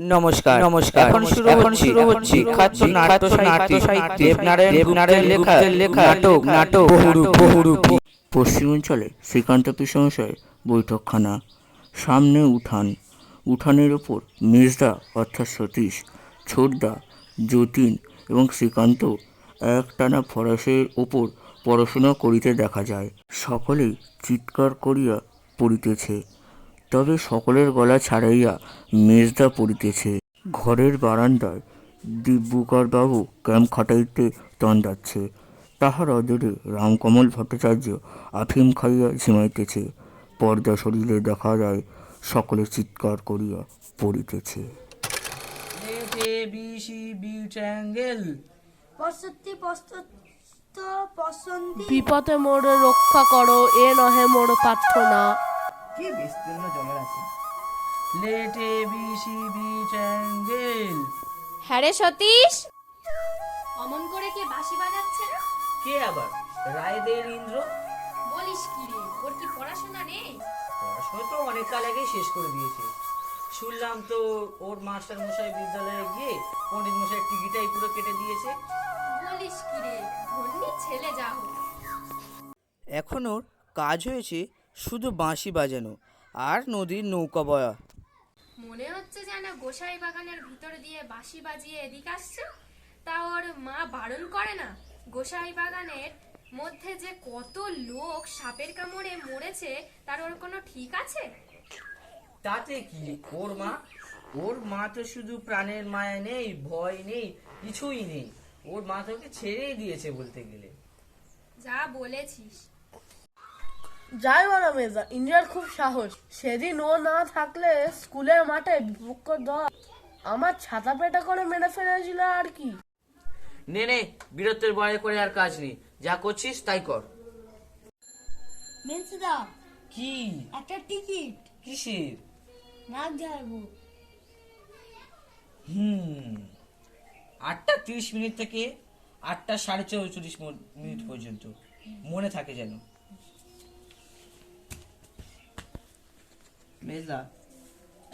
নমস্কার। নমস্কার। এখন শুরু এখন শুরু হচ্ছে বিখ্যাত নাট্য সাহিত্য দেবনারায়ণ দেবনারায়ণ লেখা। লেখা। নাটক নাটক বহুরূপ বহুরূপ। পশ্চিমাঞ্চলে শ্রীকান্ত পিসমশায়ের বৈঠকখানা। সামনে উঠান। উঠানের ওপর মেজদা অর্থাৎ সতীশ ছোটদা যতীন এবং শ্রীকান্ত একটানা ফরাসের ওপর পড়াশোনা করিতে দেখা যায়। সকলেই চিৎকার করিয়া পড়িতেছে। তবে সকলের গলা ছাড়াইয়া মেজদা পড়িতেছে। ঘরের বারান্দায় দিব্যকর বাবু ক্যাম্প খাটাইতে তন্দাচ্ছে তাহার অদূরে রামকমল ভট্টাচার্য আফিম খাইয়া ঝিমাইতেছে। পর্দা শরীরে দেখা যায় সকলে চিৎকার করিয়া পড়িতেছে। বিপদে মোড়ে রক্ষা করো এ নহে মোর প্রার্থনা। কি বিস্তীর্ণ জমের আছে? Let A B C B triangle হ্যাঁ রে সতীশ। অমন করে কে বাঁশি বাজাচ্ছে না? কে আবার? রায়দের ইন্দ্র? বলিস কি রে ওর কি পড়াশোনা নেই? পড়াশোনা তো অনেক কাল আগেই শেষ করে দিয়েছে। শুনলাম তো ওর মাস্টার মশাই বিদ্যালয়ে গিয়ে পণ্ডিত মশাই টিকিটাই পুরো কেটে দিয়েছে। বলিস কি রে ধন্যি ছেলে যা হোক। এখন ওর কাজ হয়েছে শুধু বাঁশি বাজানো আর নদীর নৌকা বয়া। মনে হচ্ছে যেন গোসাই বাগানের ভিতর দিয়ে বাঁশি বাজিয়ে এদিক আসছে তা ওর মা বারণ করে না? গোসাই বাগানের মধ্যে যে কত লোক সাপের কামড়ে মরেছে তার ওর কোনো ঠিক আছে? তাতে কি? ওর মা? ওর মা তো শুধু প্রাণের মায়া নেই ভয় নেই কিছুই নেই। ওর মা তোকে ছেড়েই দিয়েছে বলতে গেলে। যা বলেছিস। যাই বলো মেজা ইন্ডিয়ার খুব সাহস। সেদিন ও না থাকলে স্কুলের মাঠে বিপক্ষ দল। আমার ছাতা পেটা করে মেরে ফেলেছিল আর কি। নে নে বীরত্বের ভয় করে আর কাজ নেই। যা করছিস তাই কর। মেন্সদা কি? একটা টিকিট। কিসের? নাক ঝাড়বো হুম আটটা তিরিশ মিনিট থেকে আটটা সাড়ে চৌচল্লিশ মিনিট পর্যন্ত। মনে থাকে যেন। মেজদা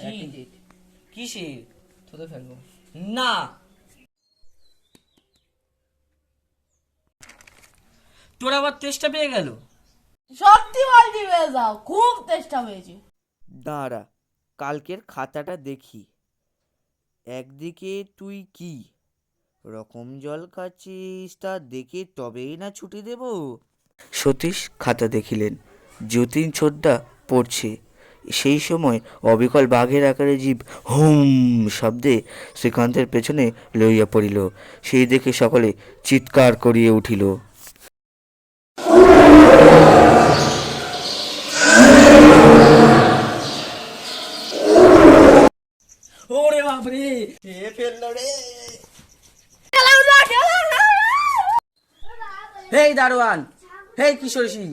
কি? টিকিট কিসের? থুতে ফেলব। না! তোর আবার তেষ্টা পেয়ে গেল? সত্যি বলছি মেজা খুব চেষ্টা হয়েছে দাঁড়া কালকের খাতাটা দেখি। একদিকে তুই কি? রকম জল খাচ্ছিস তা দেখে তবেই না ছুটি দেব? সতীশ খাতা দেখিলেন। যতীন ছোটদা পড়ছে। সেই সময় অবিকল বাঘের আকারে জীব হুম শব্দে শ্রীকান্তের পেছনে লইয়া পড়িল। সেই দেখে সকলে চিৎকার করিয়া উঠিল। ওরে বাপরে হেই দারোয়ান হেই কিশোর সিং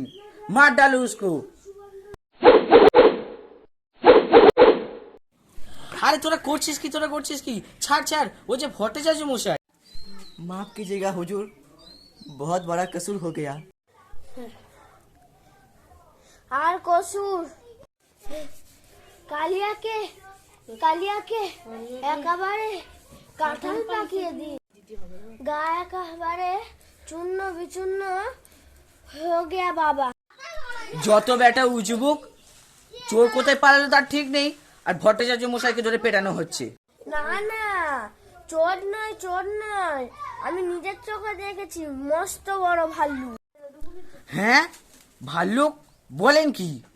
মার ডালু উসকো। আরে তোরা করছিস কি তোরা করছিস কি ছাড় ছাড় ও যে ভট্টাচার্য মশাই माफ कीजिएगा हुजूर बहुत बड़ा कसूर हो गया আর কসুর কালিয়াকে কালিয়াকে একেবারে কাঁঠাল পাকিয়ে দি গা একেবারে চূর্ণ বিচূর্ণ হয়ে গিয়া বাবা যত বেটা উজবুক চোর কোথায় পালালো তার ঠিক নেই আর ভট্টাচার্য মশাইকে ধরে পেটানো হচ্ছে। না না চোর নয় চোর নয়। আমি নিজের চোখে দেখেছি মস্ত বড় ভাল্লুক। হ্যাঁ? ভাল্লুক? বলেন কি? কি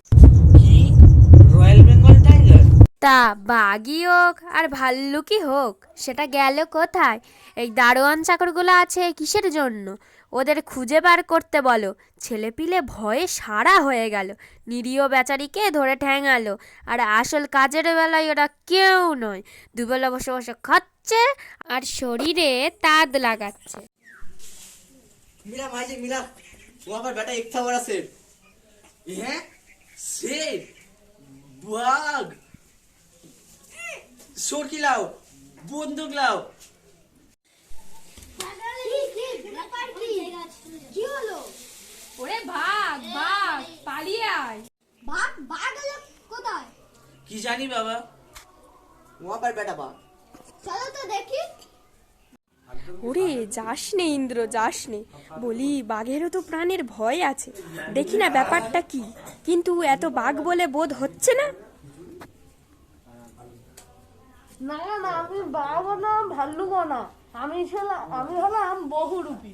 তা বাঘই হোক আর ভাল্লুকই হোক, সেটা গেল কোথায়? এই দারোয়ান চাকরগুলো আছে কিসের জন্য? ওদের খুঁজে বার করতে বলো। ছেলেপিলে ভয়ে সারা হয়ে গেল। নিরীহ বেচারিকে ধরে ঠ্যাঙালো আর আসল কাজের বেলায় ওরা কেউ নয়। দুবেলা বসে বসে খাচ্ছে আর শরীরে তাদ লাগাচ্ছে। মিলা মিলা। ও আমার বেটা একটা বড় হ্যাঁ? বাঘ। সরকি লাও বন্দুক লাও। ওরে ভাগ ভাগ পালিয়ে আয়। ভাগ ভাগ হলো কোথায়? কি জানি বাবা। ওয়া পর বেটা ভাগ চলো তো দেখি। ওরে যাস নে ইন্দ্র যাস নে। বলি বাঘেরও তো প্রাণের ভয় আছে। দেখি না ব্যাপারটা কি। কিন্তু এত বাঘ বলে বোধ হচ্ছে না? না না আমি বাবা না ভাল্লুক না আমি ছিলাম আমি হলাম বহুরূপী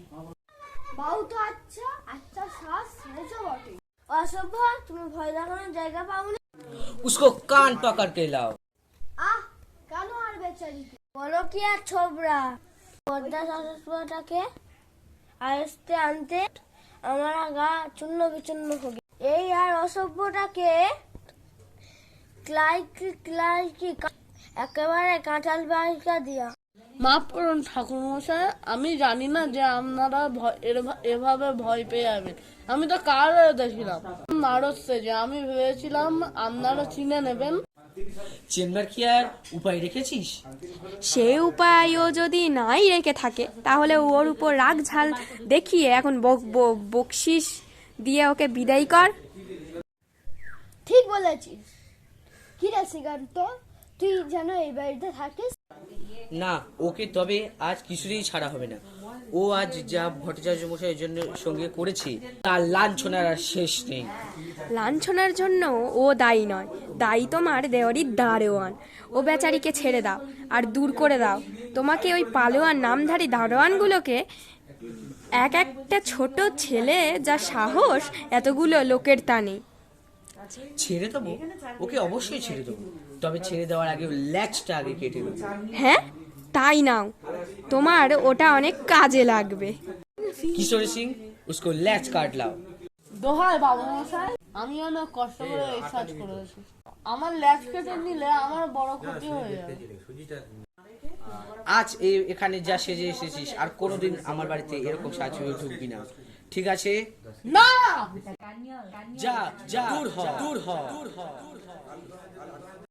বাবু তো আচ্ছা আচ্ছা শ্বাস ছেড়েছো বটে অসভ্য তুমি ভয় দেখানোর জায়গা পাওনি उसको कान पकड़ के लाओ আহ কেন আর বেচারিকে বলো কি আর ছোবরা পদ্মা সরস্বতাকে আয়স্তে আনতে আমার গা চূর্ণ বিচূর্ণ হোক এই আর অসভ্যটাকে ক্লাইকি ক্লাইকি একেবারে কাঁঠাল বাহিকা দিয়া। মাফ করুন ঠাকুরমশাই আমি জানি না যে আপনারা এভাবে ভয় পেয়ে যাবেন। আমি তো কার দেখছিলাম। নারদ যে আমি ভেবেছিলাম আপনারা চিনে নেবেন। চেম্বার কি আর উপায় রেখেছিস? সে উপায় ও যদি নাই রেখে থাকে তাহলে ওর উপর রাগ ঝাল দেখিয়ে এখন বক- বকশিস দিয়ে ওকে বিদায় কর। ঠিক বলেছিস। কি রে শ্রীকান্ত তুই যেন এই বাড়িতে থাকিস? না ওকে তবে আজ কিছুতেই ছাড়া হবে না। ও আজ যা ভট্টাচার্য মশাইয়ের জন্য সঙ্গে করেছে তার লাঞ্ছনার আর শেষ নেই। লাঞ্ছনার জন্য ও দায়ী নয়। দায়ী তোমার দেওয়ারির দারোয়ান। ও বেচারিকে ছেড়ে দাও আর দূর করে দাও। তোমাকে ওই পালোয়ান নামধারী দারোয়ানগুলোকে এক একটা ছোট ছেলে যা সাহস এতগুলো লোকের তা নেই ছেড়ে দেবো? ওকে অবশ্যই ছেড়ে দেবো। তবে ছেড়ে দেওয়ার আগে ল্যাচটা আগে কেটে নেব হ্যাঁ? তাই নাও। তোমার ওটা অনেক কাজে লাগবে। কিশোর সিং উসকো ল্যাচ কাট লাও। দোহাই বাবা মশাই আমি অনেক কষ্ট করে রিসার্চ করেছি আমার ল্যাচ কেটে নিলে আমার বড় ক্ষতি হয়ে যাবে। আজ এখানে যা সেজে এসেছিস আর কোনোদিন আমার বাড়িতে এরকম সাজ হয়ে ঢুকবি না। ঠিক আছে? না! যা যা দূর হ দূর হ। দূর হ।